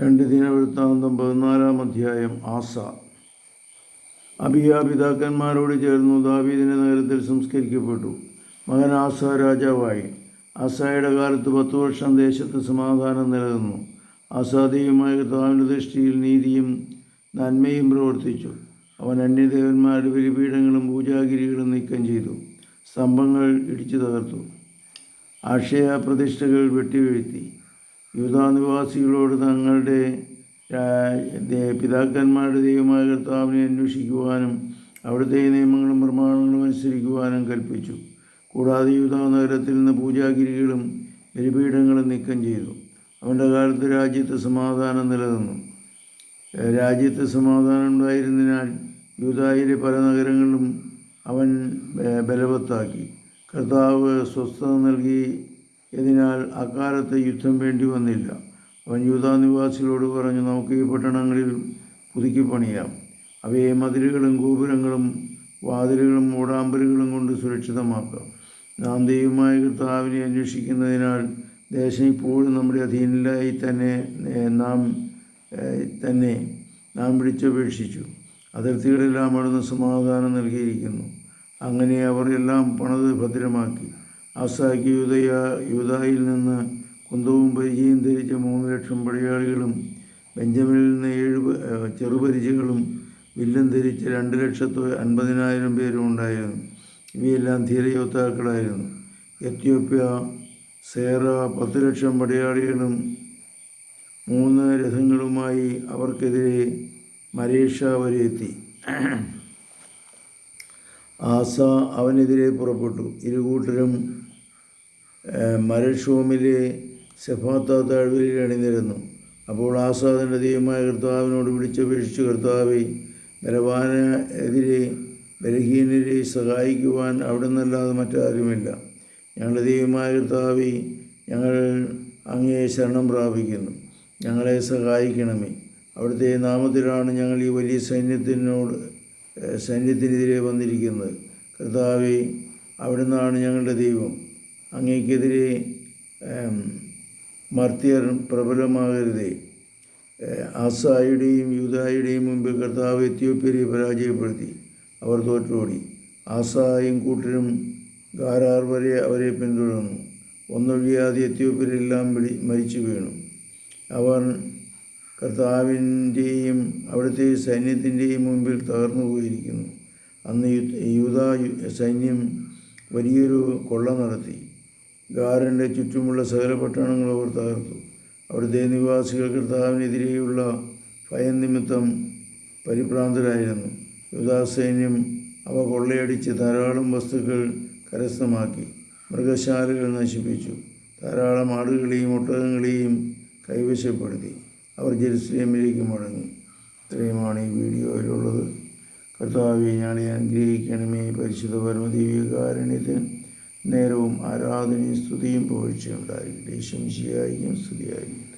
രണ്ട് ദിനവൃത്താന്തം പതിനാലാം അധ്യായം ആസ. അബിയ പിതാക്കന്മാരോട് ചേർന്നു ദാവീദിന്റെ നഗരത്തിൽ സംസ്കരിക്കപ്പെട്ടു. മകൻ ആസ രാജാവായി. ആസായുടെ കാലത്ത് പത്തു വർഷം ദേശത്ത് സമാധാനം നിലനിന്നു. ആസാദിയുമായ കർത്താവിന്റെ ദൃഷ്ടിയിൽ നീതിയും നന്മയും പ്രവർത്തിച്ചു. അവൻ അന്യദേവന്മാരുടെ ബലിപീഠങ്ങളും പൂജാഗിരികളും നീക്കം ചെയ്തു. സ്തംഭങ്ങൾ ഇടിച്ചു തകർത്തു. ആക്ഷയ പ്രതിഷ്ഠകൾ വെട്ടിവീഴ്ത്തി. യൂതാനിവാസികളോട് തങ്ങളുടെ പിതാക്കന്മാരുടെ ദൈവമായ കർത്താവിനെ അന്വേഷിക്കുവാനും അവിടുത്തെ നിയമങ്ങളും പ്രമാണങ്ങളും അനുസരിക്കുവാനും കൽപ്പിച്ചു. കൂടാതെ യൂതാ നഗരത്തിൽ നിന്ന് പൂജാഗിരികളും ബലിപീഠങ്ങളും നീക്കം ചെയ്തു. അവന്റെ കാലത്ത് രാജ്യത്ത് സമാധാനം നിലനിന്നു. രാജ്യത്ത് സമാധാനം ഉണ്ടായിരുന്നതിനാൽ യൂതായിലെ പല നഗരങ്ങളിലും അവൻ ബലവത്താക്കി. കർത്താവ് സ്വസ്ഥത നൽകിയതിനാൽ അക്കാലത്ത് യുദ്ധം വേണ്ടി വന്നില്ല. അവൻ യൂതാ നിവാസികളോട് പറഞ്ഞു നമുക്ക് ഈ പട്ടണങ്ങളിൽ പുതുക്കി പണിയാം. അവയെ മതിലുകളും ഗോപുരങ്ങളും വാതിലുകളും ഓടാമ്പലുകളും കൊണ്ട് സുരക്ഷിതമാക്കാം. നാം ദൈവമായ കർത്താവിനെ അന്വേഷിക്കുന്നതിനാൽ ദേശം ഇപ്പോഴും നമ്മുടെ അധീനിലായി തന്നെ നാം തന്നെ നാം വിളിച്ചപേക്ഷിച്ചു അതിർത്തികളെല്ലാം അവിടുന്ന് സമാധാനം നൽകിയിരിക്കുന്നു. അങ്ങനെ അവർ എല്ലാം പണത് ഭദ്രമാക്കി. ആസാക്കി യൂതയ യൂതായിൽ നിന്ന് കുന്തവും പരിചയം ധരിച്ച മൂന്ന് ലക്ഷം പടയാളികളും ബെഞ്ചമിനിൽ നിന്ന് ഏഴ് ചെറുപരിചകളും വില്ലും ധരിച്ച രണ്ട് ലക്ഷത്തി അൻപതിനായിരം പേരും ഉണ്ടായിരുന്നു. ഇവയെല്ലാം ധീരയോദ്ധാക്കളായിരുന്നു. എത്യോപ്യ സേറ പത്ത് ലക്ഷം പടയാളികളും മൂന്ന് രഥങ്ങളുമായി അവർക്കെതിരെ മലേഷ്യ വരെ എത്തി ആസ അവനെതിരെ പുറപ്പെട്ടു. ഇരുകൂട്ടരും മരഷോമിലെ സെഫാത്ത താഴ്വരയിൽ അണിനിരുന്നു. അപ്പോൾ ആസാദിന്റെ ദൈവമായ കർത്താവിനോട് വിളിച്ചപേക്ഷിച്ചു കർത്താവെ ബലവാനെതിരെ ബലഹീനരെ സഹായിക്കുവാൻ അവിടെ നിന്നല്ലാതെ മറ്റാരുമില്ല. ഞങ്ങളുടെ ദൈവമായ കർത്താവെ ഞങ്ങൾ അങ്ങേ ശരണം പ്രാപിക്കുന്നു. ഞങ്ങളെ സഹായിക്കണമേ. അവിടുത്തെ നാമത്തിലാണ് ഞങ്ങൾ ഈ വലിയ സൈന്യത്തിനോട് സൈന്യത്തിനെതിരെ വന്നിരിക്കുന്നത്. കർത്താവെ അവിടുന്നാണ് ഞങ്ങളുടെ ദൈവം. അങ്ങേക്കെതിരെ മർത്തിയർ പ്രബലമാകരുതേ. ആസായുടെയും യൂതായുടെയും മുമ്പ് കർത്താവ് എത്യോപ്യരെ പരാജയപ്പെടുത്തി. അവർ തോറ്റോടി. ആസായും കൂട്ടരും ഗാരാർ വരെ അവരെ പിന്തുടർന്നു. ഒന്നൊഴിയാതെ എത്യോപ്യരെല്ലാം മരിച്ചു വീണു. അവർ കർത്താവിന്റെയും അവിടുത്തെ സൈന്യത്തിന്റെയും മുമ്പിൽ തകർന്നു പോയിരിക്കുന്നു. അന്ന് യൂത സൈന്യം വലിയൊരു കൊള്ള നടത്തി. ഗാറിന്റെ ചുറ്റുമുള്ള സകല പട്ടണങ്ങൾ അവർ തകർത്തു. അവിടുത്തെ നിവാസികൾ കർത്താവിനെതിരെയുള്ള ഭയം നിമിത്തം പരിഭ്രാന്തരായിരുന്നു. യൂദാ സൈന്യം അവ കൊള്ളയടിച്ച് ധാരാളം വസ്തുക്കൾ കരസ്ഥമാക്കി മൃഗശാലകൾ നശിപ്പിച്ചു ധാരാളം ആടുകളെയും ഒട്ടകങ്ങളെയും കൈവശപ്പെടുത്തി. അവർ ജെറുസലേമിലേക്ക് മടങ്ങി. ഇത്രയുമാണ് ഈ വീഡിയോയിലുള്ളത്. കർത്താവെ ഞാൻ അനുഗ്രഹിക്കണമേ. പരിശുദ്ധ പരമദൈവികാരുണ്യത്തിന് നേരവും ആരാധനയും സ്തുതിയും പോഴ്ചയുണ്ടായിരിക്കട്ടെ ശംശിയായിരിക്കും സ്തുതിയായിരിക്കട്ടെ.